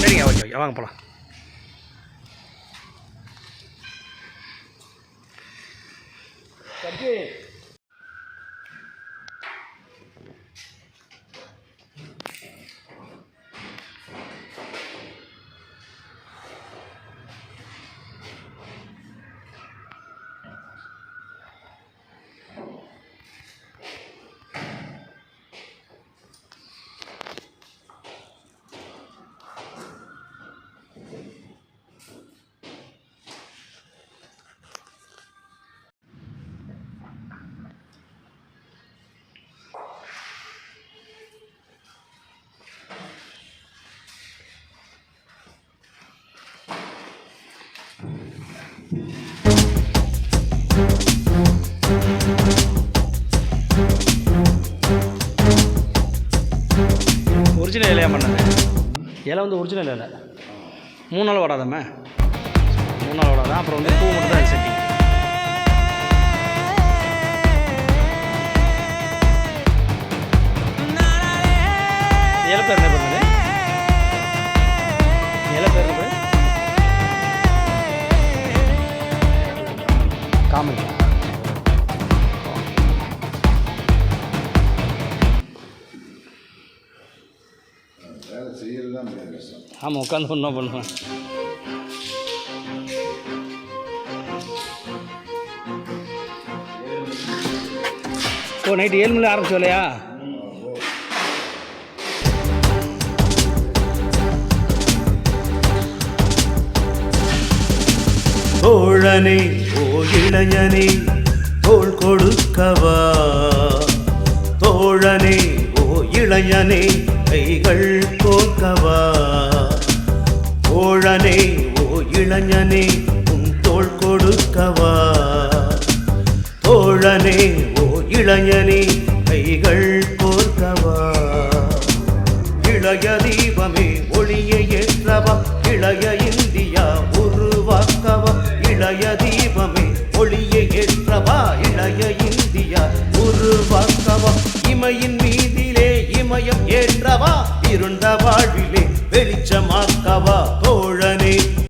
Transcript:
சரிங்க okay okay வாங்க போகலாம் சரி இலையா பண்ணது. இலை வந்து ஒரிஜினல் இலை. மூணு நாள் வராதாம்மா மூணு நாள் வராதா அப்புறம் வந்து பூ மட்டும் தான் செட்டிங் இலை பேர் என்ன ஆமாம் உட்காந்து ஒன்றா பண்ணுவேன் ஓ நைட்டு ஏழு மணி ஆரம்பிச்சு இல்லையா தோழனே ஓ இளைஞனே தோள் கொடுக்கவா? தோழனே ஓ இளைஞனே கைகள் கோர்க்கவா தோழனே ஓ இளைஞனே உன் தோள் கொடுக்கவா? தோழனே ஓ இளைஞனே கைகள் கோர்க்கவா இளைய தீபமே ஒளியை ஏற்றவா? இளைய இருண்ட வாழ்விலே வெளிச்சமாக